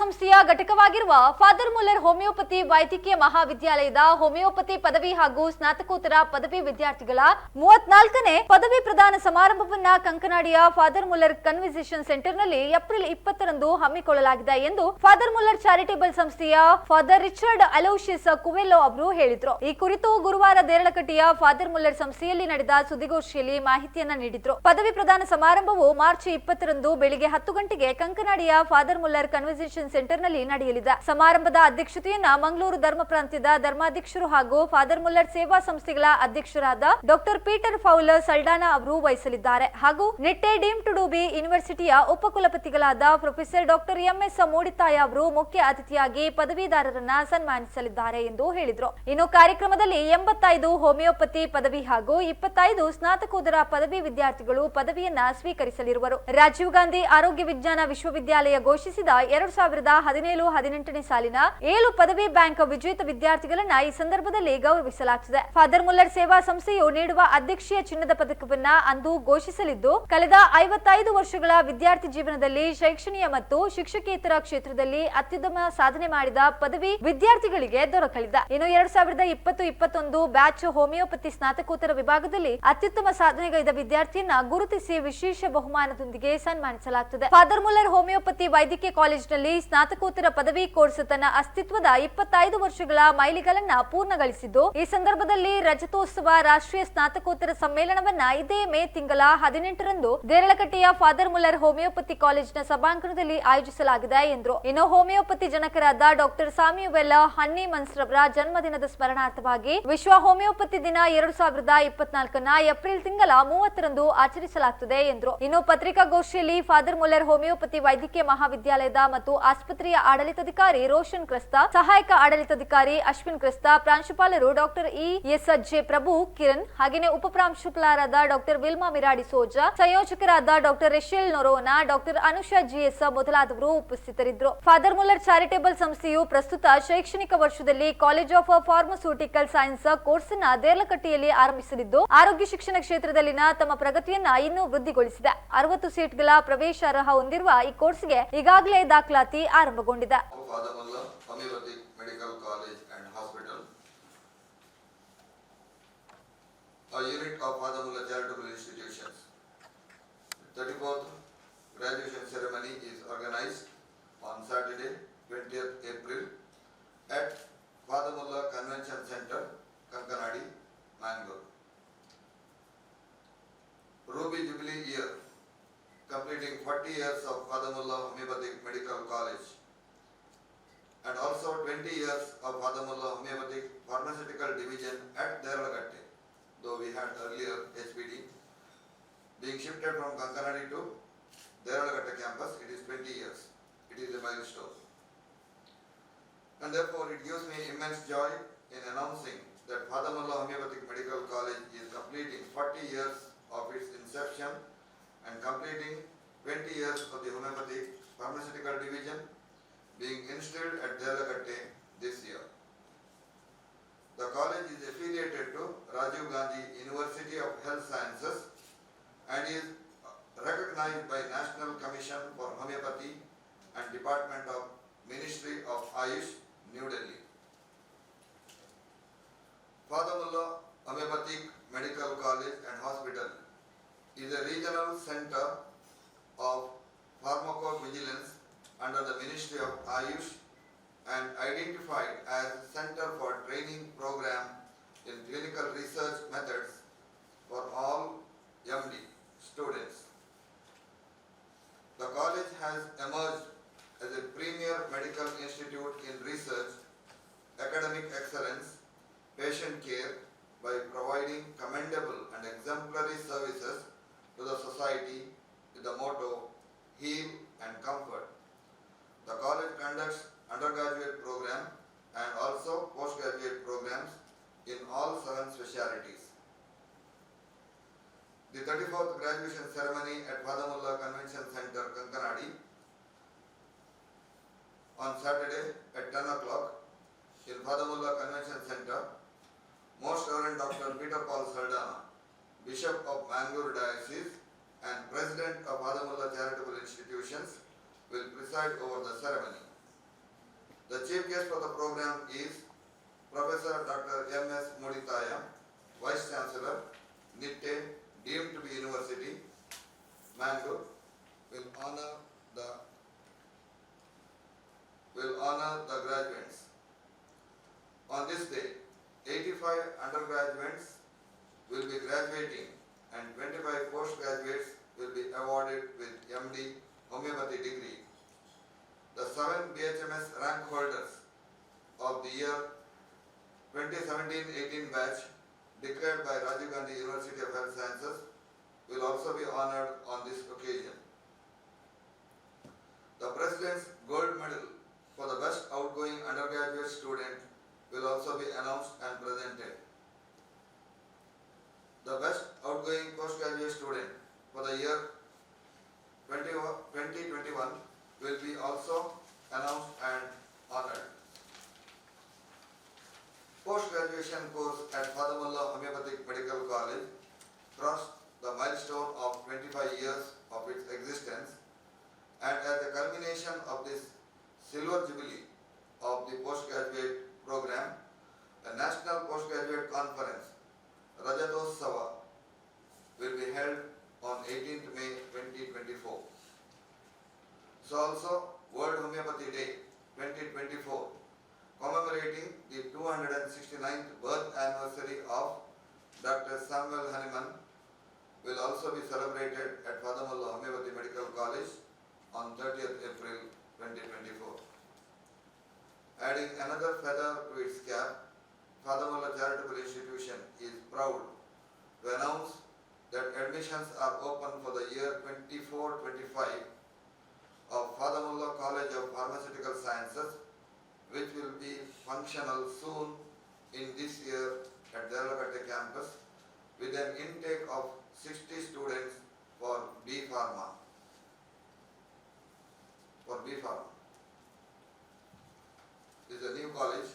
ಸಂಸ್ಥೆಯ ಘಟಕವಾಗಿರುವ father Muller homeopathy ವೈದ್ಯಕೀಯ ಮಹಾವಿದ್ಯಾಲಯದ ಹೋಮಿಯೋಪತಿ ಪದವಿ ಹಾಗೂ ಸ್ನಾತಕೋತ್ತರ ಪದವಿ ವಿದ್ಯಾರ್ಥಿಗಳ ಮೂವತ್ನಾಲ್ಕನೇ ಪದವಿ ಪ್ರದಾನ ಸಮಾರಂಭವನ್ನ ಕಂಕನಾಡಿಯ ಫಾದರ್ ಮುಲ್ಲರ್ ಕನ್ವಿಸೇಷನ್ ಸೆಂಟರ್ನಲ್ಲಿ ಏಪ್ರಿಲ್ ಇಪ್ಪತ್ತರಂದು ಹಮ್ಮಿಕೊಳ್ಳಲಾಗಿದೆ ಎಂದು ಫಾದರ್ ಮುಲ್ಲರ್ ಚಾರಿಟೇಬಲ್ ಸಂಸ್ಥೆಯ ಫಾದರ್ ರಿಚರ್ಡ್ ಅಲೋಶಿಯಸ್ ಕುವೆಲ್ಲೋ ಅವರು ಹೇಳಿದ್ರು. ಈ ಕುರಿತು ಗುರುವಾರ ದೇರಳಕಟ್ಟೆಯ ಫಾದರ್ ಮುಲ್ಲರ್ ಸಂಸ್ಥೆಯಲ್ಲಿ ನಡೆದ ಸುದ್ದಿಗೋಷ್ಠಿಯಲ್ಲಿ ಮಾಹಿತಿಯನ್ನ ನೀಡಿದ್ರು. ಪದವಿ ಪ್ರದಾನ ಸಮಾರಂಭವು ಮಾರ್ಚ್ ಇಪ್ಪತ್ತರಂದು ಬೆಳಿಗ್ಗೆ ಹತ್ತು ಗಂಟೆಗೆ ಕಂಕನಾಡಿಯ ಫಾದರ್ ಮುಲ್ಲರ್ ಕನ್ವರ್ಸೇಷನ್ ಸೆಂಟರ್ನಲ್ಲಿ ನಡೆಯಲಿದೆ. ಸಮಾರಂಭದ ಅಧ್ಯಕ್ಷತೆಯನ್ನ ಮಂಗಳೂರು ಧರ್ಮ ಪ್ರಾಂತ್ಯದ ಧರ್ಮಾಧ್ಯಕ್ಷರು ಹಾಗೂ ಫಾದರ್ ಮುಲ್ಲರ್ ಸೇವಾ ಸಂಸ್ಥೆಗಳ ಅಧ್ಯಕ್ಷರಾದ ಡಾಕ್ಟರ್ ಪೀಟರ್ ಫೌಲರ್ ಸಲ್ಡಾನಾ ಅವರು ವಹಿಸಲಿದ್ದಾರೆ. ಹಾಗೂ ನಿಟ್ಟೆ ಡೀಮ್ ಟು ಡೂಬಿ ಯೂನಿವರ್ಸಿಟಿಯ ಉಪಕುಲಪತಿಗಳಾದ ಪ್ರೊಫೆಸರ್ ಡಾಕ್ಟರ್ ಎಂಎಸ್ ಮೂಡಿತಾಯ ಅವರು ಮುಖ್ಯ ಅತಿಥಿಯಾಗಿ ಪದವೀಧರರನ್ನ ಸನ್ಮಾನಿಸಲಿದ್ದಾರೆ ಎಂದು ಹೇಳಿದರು. ಇನ್ನು ಕಾರ್ಯಕ್ರಮದಲ್ಲಿ ಎಂಬತ್ತೈದು ಹೋಮಿಯೋಪತಿ ಪದವಿ ಹಾಗೂ ಇಪ್ಪತ್ತೈದು ಸ್ನಾತಕೋತ್ತರ ಪದವಿ ವಿದ್ಯಾರ್ಥಿಗಳು ಪದವಿಯನ್ನ ಸ್ವೀಕರಿಸಲಿರುವರು. ರಾಜೀವ್ ಗಾಂಧಿ ಆರೋಗ್ಯ ವಿಜ್ಞಾನ ವಿಶ್ವವಿದ್ಯಾಲಯ ಘೋಷಿಸಿದ ಎರಡ್ ಸಾವಿರದ ಹದಿನೇಳು ಹದಿನೆಂಟನೇ ಸಾಲಿನ ಏಳು ಪದವಿ ಬ್ಯಾಂಕ್ ವಿಜೇತ ವಿದ್ಯಾರ್ಥಿಗಳನ್ನ ಈ ಸಂದರ್ಭದಲ್ಲಿ ಗೌರವಿಸಲಾಗುತ್ತದೆ ಫಾದರ್ ಮುಲ್ಲರ್ ಸೇವಾ ಸಂಸ್ಥೆಯು ನೀಡುವ ಅಧ್ಯಕ್ಷೀಯ ಚಿನ್ನದ ಪದಕವನ್ನ ಅಂದು ಘೋಷಿಸಲಿದ್ದು, ಕಳೆದ ಐವತ್ತೈದು ವರ್ಷಗಳ ವಿದ್ಯಾರ್ಥಿ ಜೀವನದಲ್ಲಿ ಶೈಕ್ಷಣಿಕ ಮತ್ತು ಶಿಕ್ಷಕೇತರ ಕ್ಷೇತ್ರದಲ್ಲಿ ಅತ್ಯುತ್ತಮ ಸಾಧನೆ ಮಾಡಿದ ಪದವಿ ವಿದ್ಯಾರ್ಥಿಗಳಿಗೆ ದೊರಕಲಿದೆ. ಇನ್ನು ಎರಡ್ ಸಾವಿರದ ಇಪ್ಪತ್ತು ಇಪ್ಪತ್ತೊಂದು ಬ್ಯಾಚ್ ಹೋಮಿಯೋಪತಿ ಸ್ನಾತಕೋತ್ತರ ವಿಭಾಗದಲ್ಲಿ ಅತ್ಯುತ್ತಮ ಸಾಧನೆಗೈದ ವಿದ್ಯಾರ್ಥಿಯನ್ನ ಗುರುತಿಸಿ ವಿಶೇಷ ಬಹುಮಾನದೊಂದಿಗೆ ಸನ್ಮಾನಿಸಲಾಗುತ್ತದೆ ಫಾದರ್ ಮುಲ್ಲರ್ ಹೋಮಿಯೋಪತಿ ವೈದ್ಯಕೀಯ ಕಾಲೇಜಿನಲ್ಲಿ ಸ್ನಾತಕೋತ್ತರ ಪದವಿ ಕೋರ್ಸ್ ತನ್ನ ಅಸ್ತಿತ್ವದ ಇಪ್ಪತ್ತೈದು ವರ್ಷಗಳ ಮೈಲಿಗಲನ್ನ ಪೂರ್ಣಗೊಳಿಸಿದ್ದು, ಈ ಸಂದರ್ಭದಲ್ಲಿ ರಜತೋತ್ಸವ ರಾಷ್ಟ್ರೀಯ ಸ್ನಾತಕೋತ್ತರ ಸಮ್ಮೇಳನವನ್ನ ಇದೇ ಮೇ ತಿಂಗಳ ಹದಿನೆಂಟರಂದು ದೇರಳಕಟ್ಟೆಯ ಫಾದರ್ ಮುಲ್ಲರ್ ಹೋಮಿಯೋಪತಿ ಕಾಲೇಜಿನ ಸಭಾಂಗಣದಲ್ಲಿ ಆಯೋಜಿಸಲಾಗಿದೆ ಎಂದರು. ಇನ್ನು ಹೋಮಿಯೋಪತಿ ಜನಕರಾದ ಡಾಕ್ಟರ್ ಸಾಮಿಯುವೆಲ್ಲ ಹನ್ನಿ ಮನ್ಸ್ರವರ ಜನ್ಮದಿನದ ಸ್ಮರಣಾರ್ಥವಾಗಿ ವಿಶ್ವ ಹೋಮಿಯೋಪತಿ ದಿನ ಎರಡು ಸಾವಿರದ ಇಪ್ಪತ್ನಾಲ್ಕನ ಏಪ್ರಿಲ್ ತಿಂಗಳ ಮೂವತ್ತರಂದು ಆಚರಿಸಲಾಗುತ್ತದೆ ಎಂದರು. ಇನ್ನು ಪತ್ರಿಕಾಗೋಷ್ಠಿಯಲ್ಲಿ ಫಾದರ್ ಮುಲ್ಲರ್ ಹೋಮಿಯೋಪತಿ ವೈದ್ಯಕೀಯ ಮಹಾವಿದ್ಯಾಲಯದ ಮತ್ತು ಆಸ್ಪತ್ರೆಯ ಆಡಳಿತಾಧಿಕಾರಿ ರೋಷನ್ ಕ್ರಿಸ್ತ, ಸಹಾಯಕ ಆಡಳಿತಾಧಿಕಾರಿ ಅಶ್ವಿನ್ ಕ್ರಿಸ್ತ, ಪ್ರಾಂಶುಪಾಲರು doctor E S J Prabhu Kiran, ಹಾಗೆಯೇ ಉಪಪ್ರಾಂಶುಪಾಲರಾದ doctor Wilma ಮಿರಾಡಿ Soja, ಸಂಯೋಜಕರಾದ doctor Rachel Noronha, doctor Anusha GS ಮೊದಲಾದವರು ಉಪಸ್ಥಿತರಿದ್ದರು. ಫಾದರ್ ಮುಲ್ಲರ್ ಚಾರಿಟೇಬಲ್ ಸಂಸ್ಥೆಯು ಪ್ರಸ್ತುತ ಶೈಕ್ಷಣಿಕ ವರ್ಷದಲ್ಲಿ ಕಾಲೇಜ್ ಆಫ್ ಫಾರ್ಮಸ್ಯೂಟಿಕಲ್ ಸೈನ್ಸ್ ಕೋರ್ಸ್ನ ದೇರ್ಲಕಟ್ಟಿಯಲ್ಲಿ ಆರಂಭಿಸಲಿದ್ದು, ಆರೋಗ್ಯ ಶಿಕ್ಷಣ ಕ್ಷೇತ್ರದಲ್ಲಿನ ತಮ್ಮ ಪ್ರಗತಿಯನ್ನ ಇನ್ನೂ ವೃದ್ಧಿಗೊಳಿಸಿದೆ. ಅರವತ್ತು ಸೀಟ್ಗಳ ಪ್ರವೇಶಾರ್ಹ ಹೊಂದಿರುವ ಈ ಕೋರ್ಸ್ಗೆ ಈಗಾಗಲೇ ದಾಖಲಾತಿ ಆರಂಭಗೊಂಡಿದೆ and Hospital. A unit of Father charitable institutions. Thirty-fourth graduation ceremony is organized on Saturday, twentieth April at Father Convention Center, Kankanadi, Mangalore. 40 years of Khadamullah Homeopathic Medical College and also 20 years of Khadamullah Homeopathic Pharmaceutical Division at Deralagatte, though we had earlier HPD. Being shifted from Kankanadi to Deralagatte campus, it is 20 years. It is a milestone. And therefore, it gives me immense joy in announcing that Padamullah Homeopathic Medical College is completing 40 years of its inception and completing 20 years of the Homeopathic Pharmaceutical Division being installed at Delagatte this year. The college is affiliated to Rajiv Gandhi University of Health Sciences and is uh, recognized by National Commission for Homeopathy and Department of Ministry of Ayush, New Delhi. Fadamullah Homeopathic Medical College and Hospital is a regional center of pharmacovigilance under the Ministry of Ayush and identified as Center for Training Program in Clinical Research Methods for all MD students. The college has emerged as a premier medical institute in research, academic excellence, patient care by providing commendable and exemplary services to the society with the motto Heal and Comfort. The college conducts undergraduate program and also postgraduate programs in all seven specialities. The 34th graduation ceremony at Fadamullah Convention Center, Kankanadi on Saturday at 10 o'clock in Fadamullah Convention Center. Most Reverend Dr. Peter Paul Saldana, Bishop of Mangalore Diocese and President of Fadamullah Charitable Institutions will preside over the ceremony. The chief guest for the program is Professor Dr. M. S. Muditaya, Vice Chancellor, Nitte, deemed to be University, Mangalore, will honor the will honor the graduates. On this day, 85 undergraduates will be graduating and 25 postgraduates will be awarded with MD homeopathy degree. The seven BHMS rank holders of the year 2017-18 batch declared by Rajiv Gandhi University of Health Sciences will also be honored on this occasion. The President's Gold Medal for the best outgoing undergraduate student will also be announced and presented. The best outgoing postgraduate student for the year 20 2021 will be also announced and honored. Post-graduation course at Fadamullah Homeopathic Medical College crossed the milestone of 25 years of its existence and at the culmination of this silver jubilee of the postgraduate program, a national postgraduate conference, Rajatotsava, will be held on 18th May 2024. So also World Homeopathy Day 2024 commemorating the 269th birth anniversary of Dr. Samuel Hahnemann will also be celebrated at Fadamullah Homeopathy Medical College on 30th April 2024. Adding another feather to its cap, Fadamullah Charitable Institution is proud to announce that admissions are open for the year 24-25 of Fadamullah College of Pharmaceutical Sciences, which will be functional soon in this year at Derlagate campus with an intake of 60 students for B Pharma. For B Pharma. This is a new college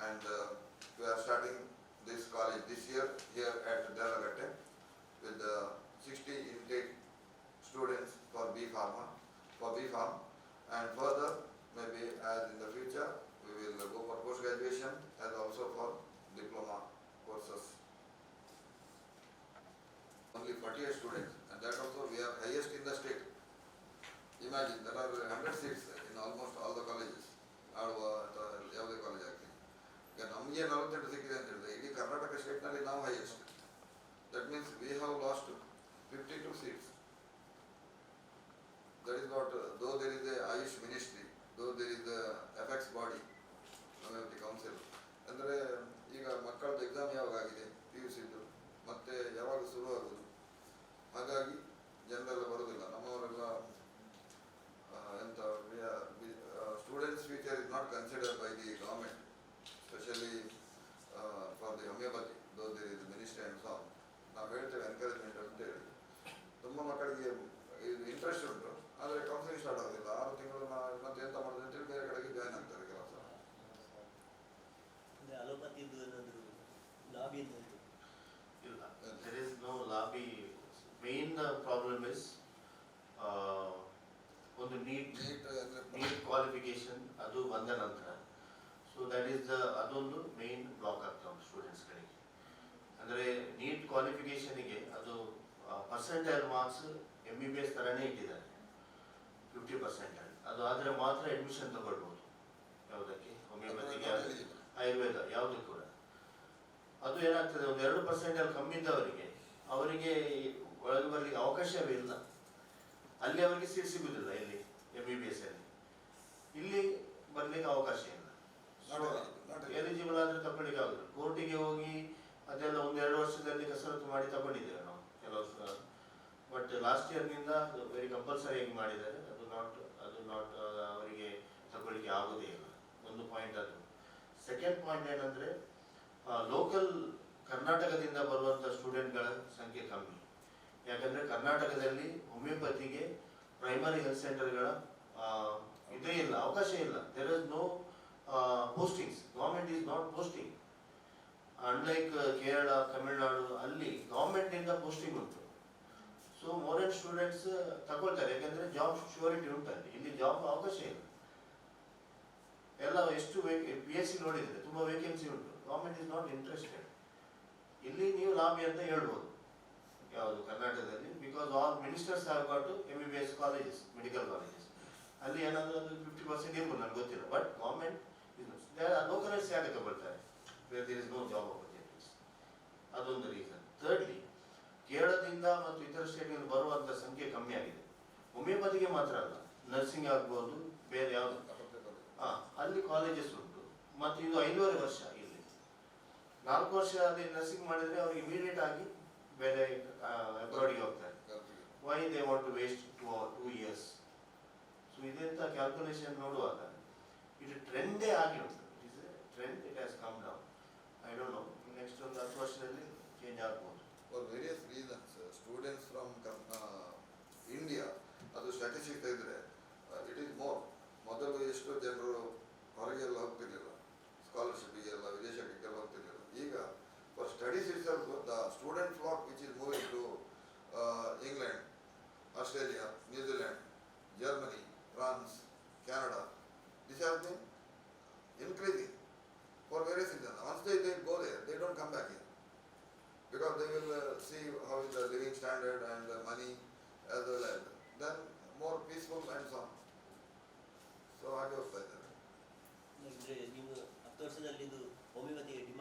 and uh, we are starting this college this year here at Derlagate with uh, 60 intake students for B Pharma, for B Farm. And further, maybe as in the future, we will go for post graduation as also for diploma courses. Only 48 students and that also we are highest in the state. Imagine there are 100 seats in almost all the colleges. ಆಡುವ ಅಥವಾ ಯಾವುದೇ college ಆಗಲಿ ಈಗ ನಮಗೆ ನಲವತ್ತೆಂಟು ಸಿಕ್ಕಿದೆ ಅಂತ ಹೇಳಿದ್ರೆ ಇಡೀ ಕರ್ನಾಟಕ ಸ್ಟೇಟ್ನಲ್ಲಿ ನಾವು highest that means we have lost fifty two seats That is uh, though there is a Ayush ministry, though there is a FX body, homeopathy council, ಅಂದರೆ ಈಗ ಮಕ್ಕಳದ್ದು ಎಕ್ಸಾಮ್ ಯಾವಾಗ ಆಗಿದೆ? ಪಿ ಯು ಸಿದ್ದು ಮತ್ತೆ ಯಾವಾಗ ಶುರು ಆಗೋದು ಹಾಗಾಗಿ ಜನರೆಲ್ಲ ಬರೋದಿಲ್ಲ ನಮ್ಮವರೆಲ್ಲ ಎಂತ students future is not consider by the government specially for the homoeopathy though there is ministry and song ನಾವು ಹೇಳ್ತೇವೆ ಎನ್ಕರೇಜ್ಮೆಂಟ್ ಅಂತ ಹೇಳಿ ತುಂಬ ಮಕ್ಕಳಿಗೆ ಇದು ಇಂಟ್ರೆಸ್ಟ್ ಉಂಟು ಆದರೆ ಕೌನ್ಸಿಲಿಂಗ್ ಸ್ಟಾರ್ಟ್ ಆಗೋದಿಲ್ಲ ಆರು ತಿಂಗಳು ನಾ ಮತ್ತೆ ಎಂತ ಮಾಡೋದು ಅಂತೇಳಿ ಬೇರೆ ಕಡೆಗೆ ಜಾಯ್ನ್ ಆಗ್ತಾರೆ ಕೆಲಸ ಅಂದ್ರೆ ಅಲೋಪತಿದು ಏನಾದ್ರು ಲಾಬಿ ಏನಾದ್ರು ಇಲ್ಲ there is no lobby. Main uh, problem is uh, ಒಂದು ನೀಟ್ ನೀಟ್ ಅಂದರೆ ನೀಟ್ ಕ್ವಾಲಿಫಿಕೇಶನ್ ಅದು ಬಂದ ನಂತರ. ಸೊ ದಟ್ ಈಸ್ ಅದೊಂದು ಮೇನ್ ಬ್ಲಾಕ್ ಆಗ್ತಾ ಉಂಟು ಸ್ಟೂಡೆಂಟ್ಸ್ಗಳಿಗೆ ಅಂದರೆ ನೀಟ್ ಕ್ವಾಲಿಫಿಕೇಷನಿಗೆ ಅದು percentage marks M B B S ಥರನೇ ಇಟ್ಟಿದ್ದಾರೆ. ಫಿಫ್ಟಿ ಪರ್ಸೆಂಟೇಜ್ ಅದು ಆದರೆ ಮಾತ್ರ ಅಡ್ಮಿಷನ್ ತಗೊಳ್ಬೋದು. ಯಾವುದಕ್ಕೆ? ಹೋಮಿಯೋಪತಿಗೆ ಆಯುರ್ವೇದ, ಯಾವುದು ಕೂಡ. ಅದು ಏನಾಗ್ತದೆ, ಒಂದು ಎರಡು ಪರ್ಸೆಂಟ್ ಅಲ್ಲಿ ಕಮ್ಮಿ ಇದ್ದವರಿಗೆ, ಅವರಿಗೆ ಒಳಗೆ ಬರಲಿಕ್ಕೆ ಅವಕಾಶವೇ ಇಲ್ಲ. ಅಲ್ಲಿ ಅವರಿಗೆ ಸೀಟ್ ಸಿಗುದಿಲ್ಲ ಇಲ್ಲಿ ಎಂ ಬಿ ಬಿ ಎಸ್ ಅಲ್ಲಿ. ಇಲ್ಲಿ ಬರ್ಲಿಕ್ಕೆ ಅವಕಾಶ ಇಲ್ಲ. ಎಲಿಜಿಬಲ್ ಆದ್ರೆ ತಗೊಳ್ಳಿಕ್ಕೆ ಆಗುದು ಕೋರ್ಟಿಗೆ ಹೋಗಿ ಅದೆಲ್ಲ ಒಂದು ಎರಡು ವರ್ಷದಲ್ಲಿ ಕಸರತ್ತು ಮಾಡಿ ತಗೊಂಡಿದ್ದೇವೆ ನಾವು ಕೆಲವು ಬಟ್ ಲಾಸ್ಟ್ ಇಯರ್ನಿಂದ ವೆರಿ ಕಂಪಲ್ಸರಿ ಆಗಿ ಮಾಡಿದ್ದಾರೆ. ಅದು ನಾಟ್ ಅದು ನಾಟ್ ಅವರಿಗೆ ತಗೊಳ್ಳಿಕ್ಕೆ ಆಗೋದೇ ಇಲ್ಲ. ಒಂದು ಪಾಯಿಂಟ್ ಅದು. ಸೆಕೆಂಡ್ ಪಾಯಿಂಟ್ ಏನಂದ್ರೆ ಲೋಕಲ್ ಕರ್ನಾಟಕದಿಂದ ಬರುವಂಥ ಸ್ಟೂಡೆಂಟ್ಗಳ ಸಂಖ್ಯೆ ಕಮ್ಮಿ. ಯಾಕಂದ್ರೆ ಕರ್ನಾಟಕದಲ್ಲಿ ಹೋಮಿಯೋಪತಿಗೆ ಪ್ರೈಮರಿ ಹೆಲ್ತ್ ಸೆಂಟರ್ಗಳ ಇದೇ ಇಲ್ಲ, ಅವಕಾಶ ಇಲ್ಲ. There is no postings government is not posting unlike Kerala Tamil Nadu ಅಲ್ಲಿ ಗೌರ್ಮೆಂಟ್ ಇಂದ ಪೋಸ್ಟಿಂಗ್ ಉಂಟು. ಸೊ ಮೋರ್ ಆ್ಯಂಡ್ ಸ್ಟೂಡೆಂಟ್ಸ್ ತಗೊಳ್ತಾರೆ. ಯಾಕಂದರೆ ಜಾಬ್ ಶ್ಯೂರಿಟಿ ಉಂಟು ಅಲ್ಲಿ ಇಲ್ಲಿ ಜಾಬ್ ಅವಕಾಶ ಇಲ್ಲ. ಎಲ್ಲ ಎಷ್ಟು ಪಿ ಎಸ್ ಸಿ ನೋಡಿದರೆ ತುಂಬ ವೇಕೆನ್ಸಿ ಉಂಟು. ಗೌರ್ಮೆಂಟ್ ಇಸ್ ನಾಟ್ ಇಂಟ್ರೆಸ್ಟೆಡ್ ಇಲ್ಲಿ ನೀವು ಲಾಬಿ ಅಂತ ಹೇಳ್ಬೋದು. ಯಾವುದು ಕರ್ನಾಟಕದಲ್ಲಿ? Because all ministers have got M B B S colleges medical colleges ಅಲ್ಲಿ ಏನಾದರೂ ಒಂದು ಫಿಫ್ಟಿ ಪರ್ಸೆಂಟ್ ಇರ್ಬೋದು ನನಗೆ ಗೊತ್ತಿಲ್ಲ. ಬಟ್ ಗೌರ್ಮೆಂಟ್ ಲೋಕಲೈಸ್ ಯಾಕೆ ತಗೊಳ್ತಾರೆ where there is no job opportunities ಅದೊಂದು ರೀಸನ್ ಥರ್ಡ್ಲಿ ಕೇರಳದಿಂದ ಮತ್ತು ಇತರ ಸ್ಟೇಟ್ಗಳಿಂದ ಬರುವಂಥ ಸಂಖ್ಯೆ ಕಮ್ಮಿ ಆಗಿದೆ. ಹೋಮಿಯೋಪತಿಗೆ ಮಾತ್ರ ಅಲ್ಲ ನರ್ಸಿಂಗ್ ಆಗ್ಬೋದು ಬೇರೆ ಯಾವುದು? ಹಾಂ ಅಲ್ಲಿ ಕಾಲೇಜಸ್ ಉಂಟು. ಮತ್ತು ಇದು ಐದೂವರೆ ವರ್ಷ ಇಲ್ಲಿ. ನಾಲ್ಕು ವರ್ಷ ಅಲ್ಲಿ ನರ್ಸಿಂಗ್ ಮಾಡಿದರೆ ಅವ್ರಿಗೆ ಇಮಿಡಿಯೇಟ್ ಆಗಿ ಬೇರೆ ಅಬ್ರಾಡಿಗೆ ಹೋಗ್ತಾರೆ. Why they want to waste to two years so ಇದೆಂತ ಕ್ಯಾಲ್ಕುಲೇಷನ್ ನೋಡುವಾಗ, ಇದು ಟ್ರೆಂಡೇ ಆಗಿ ಉಂಟು it is trend it has come down I don't know next ಒಂದು ಹತ್ತು ವರ್ಷದಲ್ಲಿ ಚೇಂಜ್ ಆಗ್ಬೋದು. For various reasons students from India ಅದು ಸ್ಟ್ಯಾಟಿಸ್ಟಿಕ್ ತೆಗೆದ್ರೆ ಇಟ್ ಈಸ್ ಮೋರ್ ಮೊದಲು ಎಷ್ಟು ಜನರು ಹೊರಗೆಲ್ಲ ಹೋಗ್ತಿರ್ಲಿಲ್ಲ. ಸ್ಕಾಲರ್ಶಿಪ್ಗೆಲ್ಲ ವಿದೇಶಕ್ಕೆಲ್ಲ ಹೋಗ್ತಿರ್ಲಿಲ್ಲ. ಈಗ for studies itself the student flock which is moving to England Australia New Zealand Germany France Canada this has been increasing for various reasons. Once they, they go there, they don't come back here. Because they will uh, see how is the living standard and the money as well as, then more peaceful and so on. So ಹಾಗೆ ಹೋಗ್ತಾ ಇದ್ದಾರೆ ಅಂದ್ರೆ ನೀವು ಹತ್ತು ವರ್ಷದಲ್ಲಿ ಇದು ಹೋಮಿಯೋಪತಿಗೆ demand